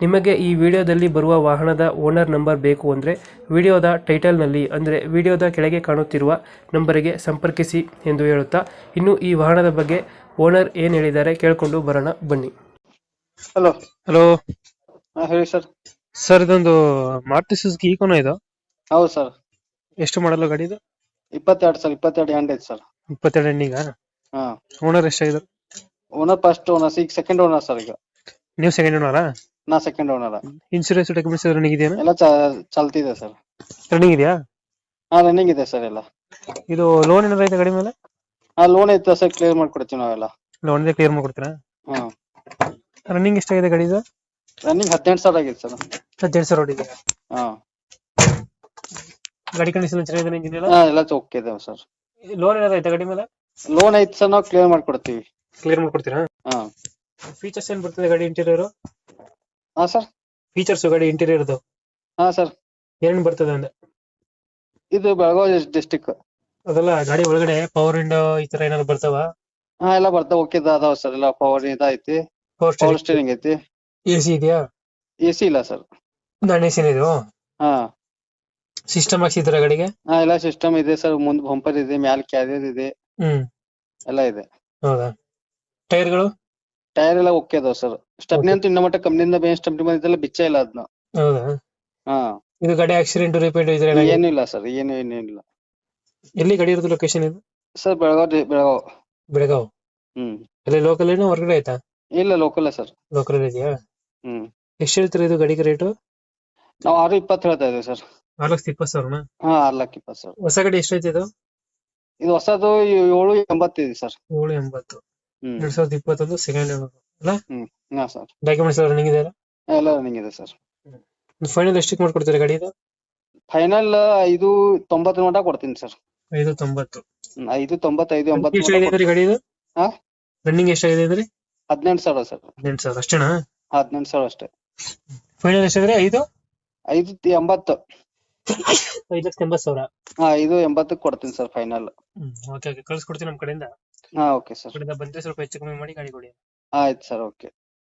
ನಿಮಗೆ ಈ ವಿಡಿಯೋದಲ್ಲಿ ಬರುವ ವಾಹನದ ಓನರ್ ನಂಬರ್ ಬೇಕು ಅಂದರೆ ವಿಡಿಯೋದ ಟೈಟಲ್ನಲ್ಲಿ ಅಂದರೆ ವಿಡಿಯೋದ ಕೆಳಗೆ ಕಾಣುತ್ತಿರುವ ನಂಬರಿಗೆ ಸಂಪರ್ಕಿಸಿ ಎಂದು ಹೇಳುತ್ತಾ ಇನ್ನು ಈ ವಾಹನದ ಬಗ್ಗೆ ಓನರ್ ಏನು ಹೇಳಿದ್ದಾರೆ ಕೇಳಿಕೊಂಡು ಬರೋಣ ಬನ್ನಿ. ಹಲೋ. ಹಲೋ. ಹಾ ಹೇಳಿ ಸರ್. ಸರ್ ಇದೊಂದು ಮಾರುತಿ ಸುಜುಕಿ ಈಕೋನ ಇದು? ಹೌದು ಸರ್. ಎಷ್ಟು ಮಾಡಲು ಗಾಡಿ ಇದು? ಇಪ್ಪತ್ತೆರಡು ಸರ್ ಇಪ್ಪತ್ತೆರಡು ಎಂಡ್ ಐತೆ ಸರ್. ಇಪ್ಪತ್ತೆರಡು ಎಂಡಿಂಗ ಹಾ. ಓನರ್ ಎಷ್ಟಾಗಿದೆ? ಓನರ್ ಫಸ್ಟ್ ಓನರ್ ಈಗ ಸೆಕೆಂಡ್ ಓನರ್ ಸರ್ ಈಗ. ನೀವು ಸೆಕೆಂಡ್ ಓನರಾ ನಾ second owner insurance documents running ಇದೆಯಾ ಎಲ್ಲ ಚ- ಚಲ್ತಿದೆ ಸರ್ ರನ್ನಿಂಗ್ ಇದೆಯಾ? ಹಾ ರನ್ನಿಂಗ್ ಇದೆ ಸರ್ ಎಲ್ಲ. ಇದು ಲೋನ್ ಏನಾರ ಐತೆ ಗಾಡಿ ಮೇಲೆ? ಹಾ ಲೋನ್ ಐತೆ ಸರ್ ಕ್ಲಿಯರ್ ಮಾಡ್ಕೊಡ್ತೀವಿ ನಾವೆಲ್ಲ. ಲೋನ್ ಇದೆ ಕ್ಲಿಯರ್ ಮಾಡ್ಕೊಡ್ತೀರಾ? ಹಾ. ರನ್ನಿಂಗ್ ಎಷ್ಟಾಗಿದೆ ಗಾಡಿ ಇದು? ರನ್ನಿಂಗ್ ಹದಿನೆಂಟು ಸಾವಿರ ಆಗಿದೆ ಸರ್ ಹದಿನೆಂಟು ಸಾವಿರ ಹೊಡಿದೆ ಹಾ. ಗಾಡಿ ಕಂಡೀಷನ್ ಚೆನ್ನಾಗಿದೆ ಇಂಜಿನ್ ಎಲ್ಲ? ಹಾ ಎಲ್ಲ ಓಕೆ ಇದೆ ಸರ್ ಲೋನ್ ಏನಾರ ಐತೆ ಗಾಡಿ ಮೇಲೆ? ಲೋನ್ ಐತೆ ಸರ್ ನಾವು ಕ್ಲಿಯರ್ ಮಾಡ್ಕೊಡ್ತೀವಿ. ಕ್ಲಿಯರ್ ಮಾಡ್ಕೊಡ್ತೀರಾ? ಹಾ. ಫೀಚರ್ಸ್ ಏನ್ ಬರ್ತದೆ ಗಾಡಿ ಇಂಟೀರಿಯರ್ ಹಾ ಸರ್ ಫೀಚರ್ಸ್ ಗಾಡಿ ಇಂಟೀರಿಯರ್ದು ಹಾ ಸರ್ ಏನೇನು ಬರ್ತದೆ ಅಂದ್ರೆ ಇದು ಬೆಳಗಾವಿ ಡಿಸ್ಟಿಕ್ ಅದೆಲ್ಲ ಗಾಡಿ ಒಳಗಡೆ ಪವರ್ ವಿಂಡೋ ಈ ತರ ಏನಾದ್ರು ಬರ್ತಾವ? ಹಾ ಎಲ್ಲ ಬರ್ತಾವ. ಓಕೆ ಅದಾವ ಸರ್ ಎಲ್ಲ ಪವರ್ ಇದೈತಿ. ಪವರ್ ಪವರ್ ಸ್ಟೀರಿಂಗ್ ಐತಿ. ಎ ಸಿ ಇದೆಯಾ? ಎ ಸಿ ಇಲ್ಲ ಸರ್ ನಾನ್ ಎ ಸಿ ಇದು? ಹಾ. ಸಿಸ್ಟಮ್ ಹಾಕ್ಸಿದ್ರ ಗಾಡಿಗೆ? ಹಾ ಎಲ್ಲ ಸಿಸ್ಟಮ್ ಇದೆ ಸರ್ ಮುಂದ್ ಬಂಪರ್ ಇದೆ ಮ್ಯಾಲ್ ಕ್ಯಾರಿಯರ್ ಇದೆ. ಹ್ಮ್. ಎಲ್ಲ ಇದೆ. ಹೌದಾ? ಟೈರ್ಗಳು ಟೈರ್ ಎಲ್ಲ ಓಕೆ ಅದಾವ ಸರ್ ಸ್ಟೆಪ್ನಿ ಅಂತ ಇನ್ನ ಮಟ್ಟ ಕಂಪ್ನಿಯಿಂದ ಬೇನ್ ಸ್ಟೆಪ್ನಿ ಬಂದಿದ್ದೆಲ್ಲ ಬಿಚ್ಚ ಇಲ್ಲ ಅದನ್ನ ಹೌದಾ ಹಾ. ಇದು ಗಾಡಿ ಆಕ್ಸಿಡೆಂಟ್ ರಿಪೇರ್ ಇದ್ರೆ ಏನು ಇಲ್ಲ ಸರ್ ಏನು ಏನು ಇಲ್ಲ. ಎಲ್ಲಿ ಗಾಡಿ ಇರೋದು ಲೊಕೇಶನ್ ಇದು? ಸರ್ ಬೆಳಗಾವ್ ಬೆಳಗಾವ್. ಬೆಳಗಾವ್? ಹ್ಮ್. ಅಲ್ಲಿ ಲೋಕಲ್ ಏನೋ ಹೊರಗಡೆ ಆಯ್ತಾ? ಇಲ್ಲ ಲೋಕಲ್ ಸರ್ ಲೋಕಲ್ ಇದೆಯಾ? ಹ್ಮ್. ಎಷ್ಟು ಹೇಳ್ತೀರಾ ಇದು ಗಾಡಿಗೆ ರೇಟು ನಾವು ಆರು ಇಪ್ಪತ್ತು ಹೇಳ್ತಾ ಇದ್ದೀವಿ ಸರ್ ಆರು ಲಕ್ಷದ ಇಪ್ಪತ್ತು ಸಾವಿರನ? ಹಾ ಆರು ಲಕ್ಷ ಇಪ್ಪತ್ತು ಸರ್ ಹೊಸ ಗಾಡಿ ಎಷ್ಟೈತೆ ಇದು? ಇದು ಹೊಸದು ಏಳು ಎಂಬತ್ತಿದೆ ಸರ್ ಏಳು ಎಂಬತ್ತು. ಎರಡ್ ಸಾವಿರದ ಇಪ್ಪತ್ತೊಂದು ಸೆಕೆಂಡ್ ಅಲ್ಲ? ಸರ್ ಡಾಕ್ಯುಮೆಂಟ್ಸ್ ಎಲ್ಲ ರನ್ನಿಂಗ್ ಇದೆ ಎಲ್ಲ ರನ್ನಿಂಗ್ ಇದೆ ಸರ್ ಫೈನಲ್ ಎಷ್ಟಕ್ಕೆ ಮಾಡ್ಕೊಡ್ತೀರಾ ಗಾಡಿ ಇದು? ಫೈನಲ್ ಐದು ತೊಂಬತ್ತು ಮಟ ಕೊಡ್ತೀನಿ ಸರ್ ಐದು ತೊಂಬತ್ತು. ಐದು ತೊಂಬತ್ತೈದು ಒಂಬತ್ತು ಗಾಡಿ ಇದು? ರನ್ನಿಂಗ್ ಎಷ್ಟಾಗಿದೆ ಅಂದ್ರೆ? ಹದಿನೆಂಟು ಸಾವಿರ ಸರ್ ಹದಿನೆಂಟು ಸಾವಿರ ಅಷ್ಟೇನಾ? ಹದಿನೆಂಟು ಸಾವಿರ ಅಷ್ಟೇ. ಫೈನಲ್ ಎಷ್ಟಾದ್ರೆ ಐದು? ಐದು ಎಂಬತ್ತು. ಐದು ಲಕ್ಷದ ಎಂಬತ್ತು ಸಾವಿರ. ಹಾ ಐದು ಎಂಬತ್ತಕ್ಕೆ ಕೊಡ್ತೀನಿ sir final okay okay okay ಕಳ್ಸ್ಕೊಡ್ತೀನಿ ನಮ್ಮ ಕಡೆಯಿಂದ. ಹಾ ಓಕೆ ಸರ್ ಕಡೆಯಿಂದ ಬಂದ್ರೆ ಸ್ವಲ್ಪ ಹೆಚ್ಚು ಕಮ್ಮಿ ಮಾಡಿ ಗಾಡಿ ಕೊಡಿ. ಆಯ್ತು ಸರ್ ಓಕೆ